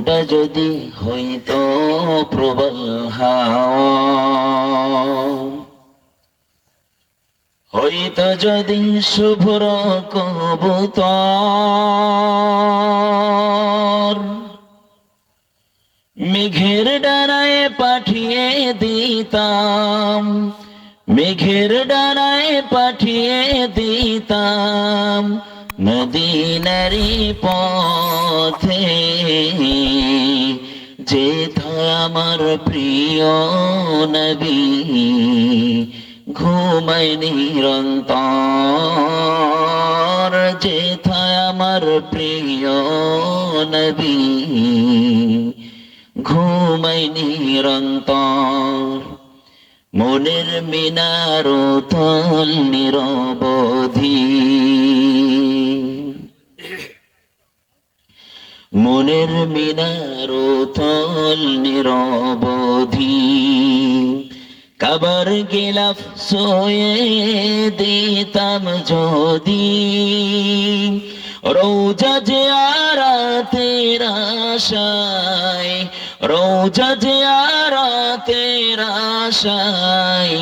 মনটা যদি হইতো প্রবল হইতো যদি শুভ্র কবুত মেঘের ডানায় পাঠিয়ে দিতাম, মেঘের ডানায় পাঠিয়ে দিতাম মদিনারি পথে যেথায় আমার প্রিয় নবী, ঘুমাই নিরন্তর। যেথায় আমার প্রিয় নবী, ঘুমাই নিরন্তর। মনের মিনার তল নিরবধি। মনের মিনার তল নিরবধি। কাবার গেলাফ সোয়ে দিতাম যদি। রৌজা যে আরা তেরা শায় রৌজা যে আরা তেরা শায়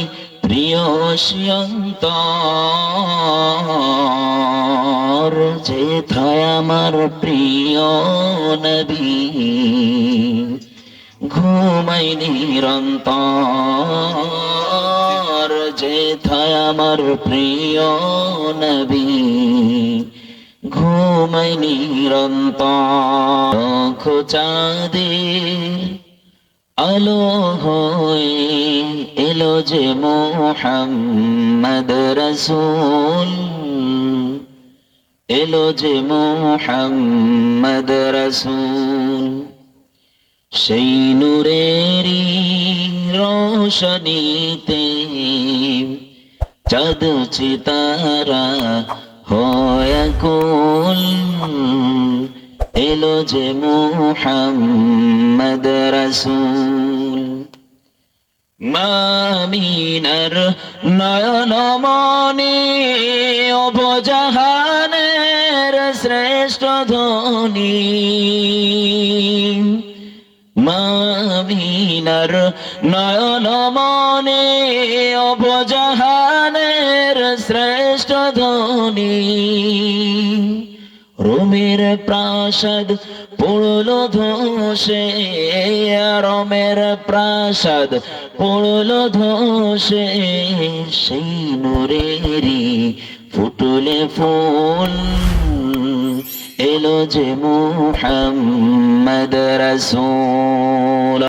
প্রিয় শিয়ন্তর যেথায় আমার প্রিয় নবী। ঘুমাই নিরন্তর, যেথায় আমার প্রিয় নবী। ঘুমাই নিরন্তর খোঁচাদের আলো হয়ে এলো যে মোহাম্মদ রসুল। এলো যে মোহাম্মদ রসুল, সেই নূরেরই রোশনীতে চাঁদ চিতারা হয় কুল। এলো যে মোহাম্মদ রসুল, মামিনার নয়ন মনে অবজাহানের শ্রেষ্ঠ ধ্বনি মামিনার নয়ন মনে অবজাহানের শ্রেষ্ঠ ধ্বনি রোমের প্রাসাদ পড়ল ধসে রোমের প্রাসাদ পড়ল ধসে। সেই নূরেরি ফুটলে ফুল। ولج محمد رسول